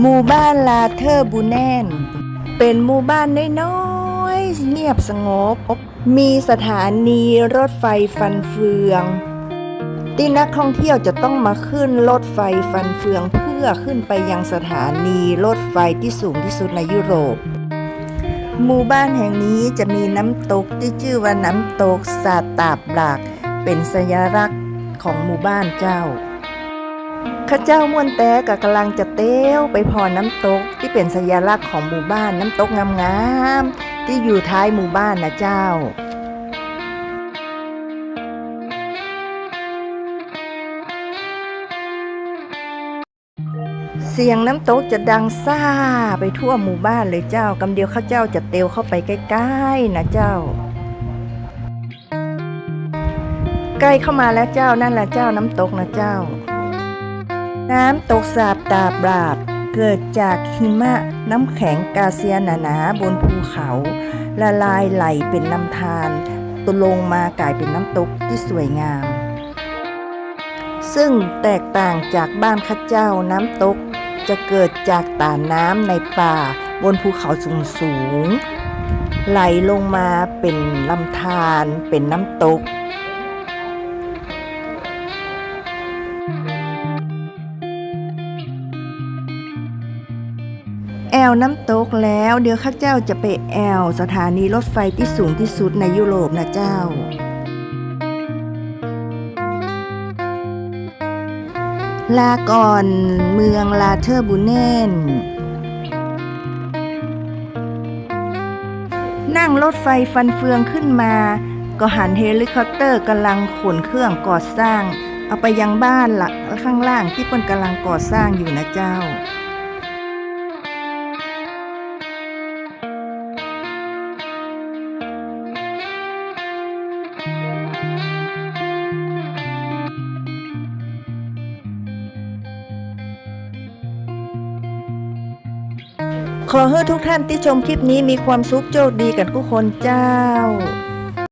หมู่บ้านลาเทอร์บูแนน เป็นหมู่บ้านน้อยๆเงียบสงบ มีสถานีรถไฟฟันเฟือง ที่นักท่องเที่ยวจะต้องมาขึ้นรถไฟฟันเฟืองเพื่อขึ้นไปยังสถานีรถไฟที่สูงที่สุดในยุโรป หมู่บ้านแห่งนี้จะมีน้ำตกที่ชื่อว่าน้ำตกซาตาบหลากเป็นสัญลักษณ์ของหมู่บ้านเจ้า ข้าเจ้ามวนแต่กะกำลังจะเต้วไปพอน้ำตกที่เป็นสัญลักษณ์ของหมู่บ้านน้ำตกงามๆที่อยู่ท้ายหมู่บ้านนะเจ้าเสียงน้ำตกจะดังซ่าไปทั่วหมู่บ้านเลยเจ้ากำเดียวข้าเจ้าจะเตียวเข้าไปใกล้ๆนะเจ้า ใกล้เข้ามาแล้วเจ้านั่นแหละเจ้าน้ำตกนะเจ้า น้ำตกสาบตาบราบ เกิดจากหิมะน้ำแข็งกาเซียหนาๆบนภูเขา ละลายไหลเป็นลำธารตวลงมากลายเป็นน้ำตกที่สวยงาม ซึ่งแตกต่างจากบ้านข้าเจ้าน้ำตก จะเกิดจากตาน้ำในป่าบนภูเขาสูงสูงไหลลงมาเป็นลำธารเป็นน้ำตก แอลน้ำตกแล้ว เดี๋ยวข้าเจ้าจะไปแอลสถานีรถไฟที่สูงที่สุดในยุโรปนะเจ้า ลาก่อนเมืองลาเทอร์บูเนนนั่งรถไฟฟันเฟืองขึ้นมา ก็หันเฮลิคอปเตอร์กำลังขนเครื่องก่อสร้าง เอาไปยังบ้านหลักข้างล่างที่เปิ้นกำลังก่อสร้างอยู่นะเจ้า ขอให้ทุกท่านที่ชมคลิปนี้มีความสุขโชคดีกันทุกคนเจ้า